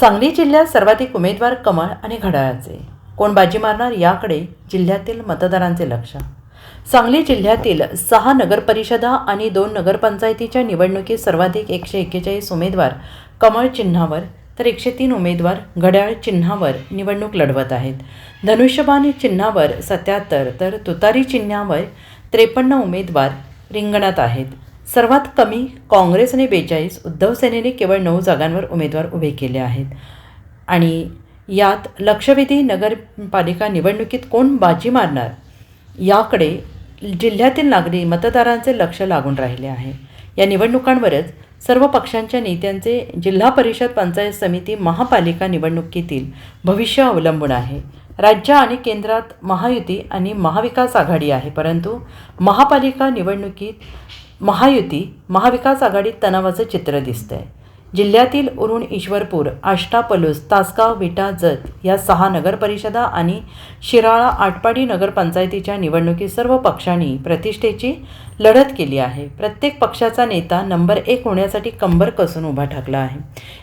सांगली जिल्ह्यात सर्वाधिक उमेदवार कमळ आणि घड्याळाचे. कोण बाजी मारणार याकडे जिल्ह्यातील मतदारांचे लक्ष. सांगली जिल्ह्यातील सहा नगरपरिषदा आणि दोन नगरपंचायतीच्या निवडणुकीत सर्वाधिक एकशे एक्केचाळीस उमेदवार कमळ चिन्हावर तर एकशे तीन उमेदवार घड्याळ चिन्हावर निवडणूक लढवत आहेत. धनुष्यबाण चिन्हावर सत्याहत्तर तर तुतारी चिन्हावर त्रेपन्न उमेदवार रिंगणात आहेत. सर्वात कमी काँग्रेसने बेचाळीस उद्धव सेनेने केवळ नऊ जागांवर उमेदवार उभे केले आहेत. आणि यात लक्षवेधी नगरपालिका निवडणुकीत कोण बाजी मारणार? याकडे जिल्ह्यातील नागरी मतदारांचे लक्ष लागून राहिले आहे. या निवडणुकांवरच सर्व पक्षांच्या नेत्यांचे जिल्हा परिषद पंचायत समिती महापालिका निवडणुकीतील भविष्य अवलंबून आहे. राज्य आणि केंद्रात महायुती आणि महाविकास आघाडी आहे परंतु महापालिका निवडणुकीत महायुती महाविकास आघाडीत तणावाचं चित्र दिसतंय. जिल्ह्यातील उरुण ईश्वरपूर आष्टा पलूस तासगाव विटा जत या सहा नगरपरिषदा आणि शिराळा आटपाडी नगरपंचायतीच्या निवडणुकीत सर्व पक्षांनी प्रतिष्ठेची लढत केली आहे. प्रत्येक पक्षाचा नेता नंबर एक होण्यासाठी कंबर कसून उभा ठाकला आहे.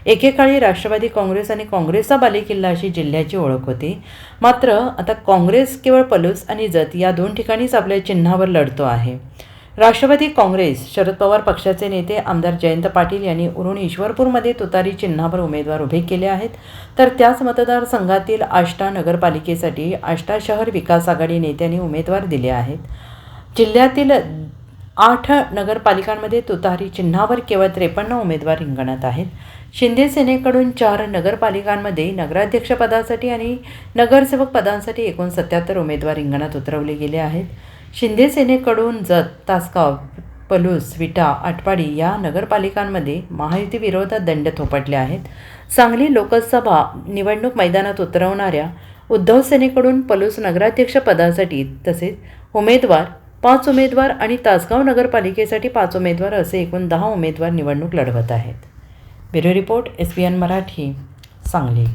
एकेकाळी राष्ट्रवादी काँग्रेस आणि काँग्रेसचा बालेकिल्ला अशी जिल्ह्याची ओळख होती. मात्र आता काँग्रेस केवळ पलूस आणि जत या दोन ठिकाणीच आपल्या चिन्हावर लढतो आहे. राष्ट्रवादी काँग्रेस शरद पवार पक्षाचे नेते आमदार जयंत पाटील यांनी उरुण ईश्वरपूरमध्ये तुतारी चिन्हावर उमेदवार उभे केले आहेत. तर त्याच मतदारसंघातील आष्टा नगरपालिकेसाठी आष्टा शहर विकास आघाडी नेत्यांनी उमेदवार दिले आहेत. जिल्ह्यातील आठ नगरपालिकांमध्ये तुतारी चिन्हावर केवळ त्रेपन्न उमेदवार रिंगणात आहेत. शिंदे सेनेकडून चार नगरपालिकांमध्ये नगराध्यक्षपदासाठी आणि नगरसेवक पदांसाठी एकूण सत्याहत्तर उमेदवार रिंगणात उतरवले गेले आहेत. शिंदे सेनेकडून जत तासगाव पलूस विटा आटपाडी या नगरपालिकांमध्ये महायुती विरोधात दंड थोपटले आहेत. सांगली लोकसभा निवडणूक मैदानात उतरवणाऱ्या उद्धव सेनेकडून पलूस नगराध्यक्षपदासाठी तसेच उमेदवार पाच उमेदवार आणि तासगाव नगरपालिकेसाठी पाच उमेदवार असे एकूण दहा उमेदवार निवडणूक लढवत आहेत. Bureau report S B N Marathi Sangli.